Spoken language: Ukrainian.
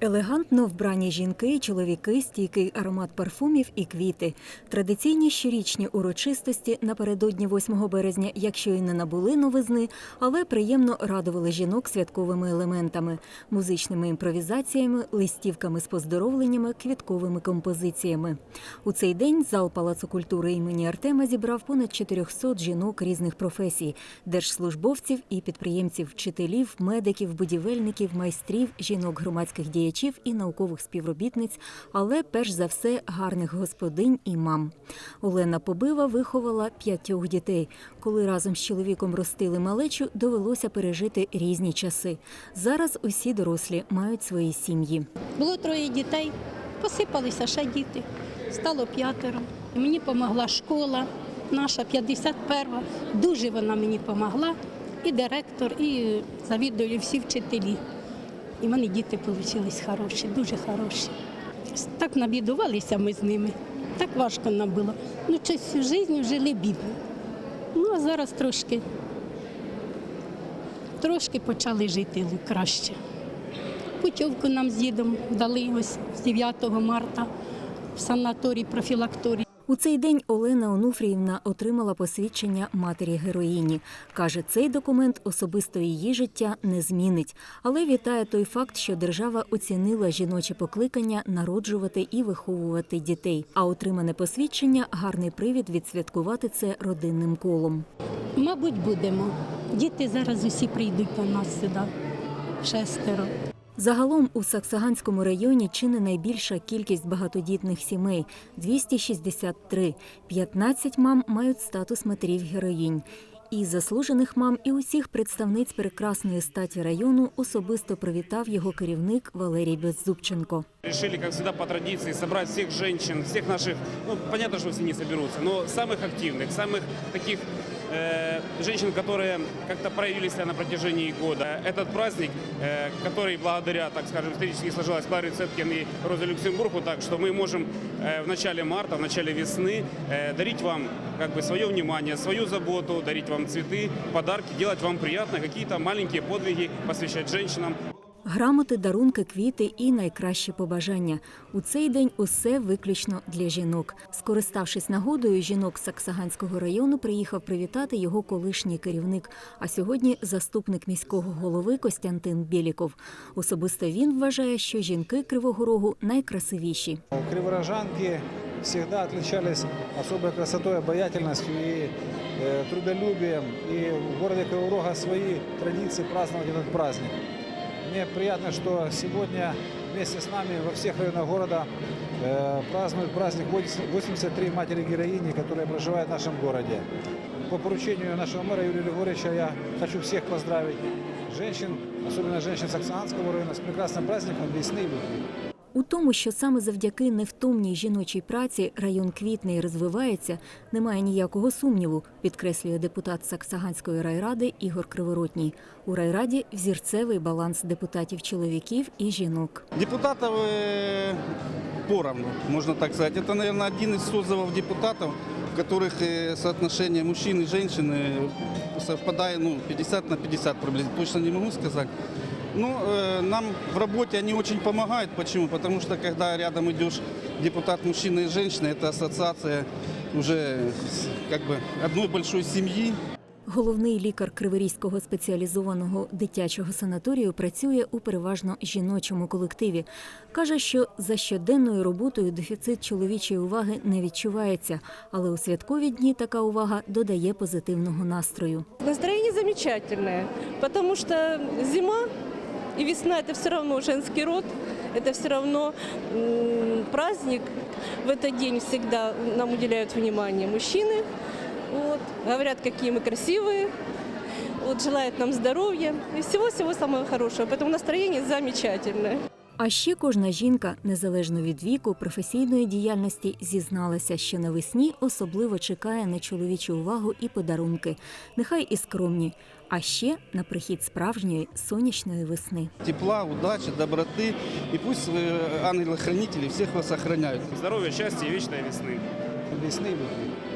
Елегантно вбрані жінки, чоловіки, стійкий аромат парфумів і квіти. Традиційні щорічні урочистості напередодні 8 березня, якщо й не набули новизни, але приємно радували жінок святковими елементами, музичними імпровізаціями, листівками з поздоровленнями, квітковими композиціями. У цей день зал Палацу культури імені Артема зібрав понад 400 жінок різних професій, держслужбовців і підприємців, вчителів, медиків, будівельників, майстрів, жінок громадських діячів і наукових співробітниць, але перш за все гарних господинь і мам. Олена Побива виховала п'ятьох дітей. Коли разом з чоловіком ростили малечу, довелося пережити різні часи. Зараз усі дорослі мають свої сім'ї. Було троє дітей, посипалися ще діти. Стало п'ятеро. Мені допомогла школа, наша 51-га. Дуже вона мені допомогла. І директор, і завідували всі вчителі. І в мене діти вийшли хороші, дуже хороші. Так набідувалися ми з ними. Так важко нам було. Ну, всю життя жили бідно. Ну, а зараз трошки, трошки почали жити краще. Путівку нам з дідом дали ось з 9 марта в санаторій профілакторій. У цей день Олена Онуфріївна отримала посвідчення матері героїні. Каже, цей документ особисто її життя не змінить, але вітає той факт, що держава оцінила жіноче покликання народжувати і виховувати дітей. А отримане посвідчення гарний привід відсвяткувати це родинним колом. Мабуть, будемо. Діти зараз усі прийдуть до нас сюди. Шестеро. Загалом у Саксаганському районі чини найбільша кількість багатодітних сімей 263. 15 мам мають статус матерів героїнь І заслужених мам, і усіх представниць прекрасної статі району особисто привітав його керівник Валерій Беззубченко. Решили, как всегда, по традиции, собрать всех женщин, всех наших, ну, понятно, что все не соберутся, но самых активных, самых таких э, женщин, которые как-то проявили себя на протяжении года. Этот праздник, э, который благодаря, так скажем, исторически сложилась Кларе Цеткин и Розе Люксембургу, так что мы можем э, в начале марта, в начале весны э, дарить вам как бы свое внимание, свою заботу, дарить вам цветы, подарки, делать вам приятно, какие-то маленькие подвиги посвящать женщинам. Грамоти, дарунки, квіти і найкращі побажання. У цей день усе виключно для жінок. Скориставшись нагодою, жінок Саксаганського району приїхав привітати його колишній керівник, а сьогодні заступник міського голови Костянтин Біліков. Особисто він вважає, що жінки Кривого Рогу найкрасивіші. Криворожанки всегда отличались особой красотой, обаятельностью и э, трудолюбием. И в городе Криворога свои традиции праздновать этот праздник. Мне приятно, что сегодня вместе с нами во всех районах города э, празднуют праздник 83 матери-героини, которые проживают в нашем городе. По поручению нашего мэра Юрия Григорьевича я хочу всех поздравить женщин, особенно женщин Саксанского района, с прекрасным праздником весны и любви. У тому, що саме завдяки невтомній жіночій праці район квітне і розвивається, немає ніякого сумніву, підкреслює депутат Саксаганської райради Ігор Криворотній. У райраді взірцевий баланс депутатів чоловіків і жінок. Депутатов э, поровну, можно так сказать. Это, наверное, один из созывов депутатов, в которых э, соотношение мужчин и женщин э, совпадает ну, 50 на 50 приблизительно. Точно не могу сказать. Но э, нам в работе они очень помогают. Почему? Потому что когда рядом идешь депутат мужчина и женщина, это ассоциация уже с, как бы одной большой семьи. Головний лікар Криворізького спеціалізованого дитячого санаторію працює у переважно жіночому колективі. Каже, що за щоденною роботою дефіцит чоловічої уваги не відчувається, але у святкові дні така увага додає позитивного настрою. Настроение замечательное, потому что зима и весна это все равно женский род, это все равно м, праздник. В этот день всегда нам уделяют внимание мужчины, вот, говорят, какие мы красивые, вот, желают нам здоровья и всего-всего самого хорошего. Поэтому настроение замечательное. А ще кожна жінка, незалежно від віку, професійної діяльності, зізналася, що навесні особливо чекає на чоловічу увагу і подарунки, нехай і скромні, а ще на прихід справжньої сонячної весни. Тепла, удачи, доброты. И пусть э, ангелы-хранители всех вас охраняют. Здоровья, счастья и вечной весны. Весны и любви.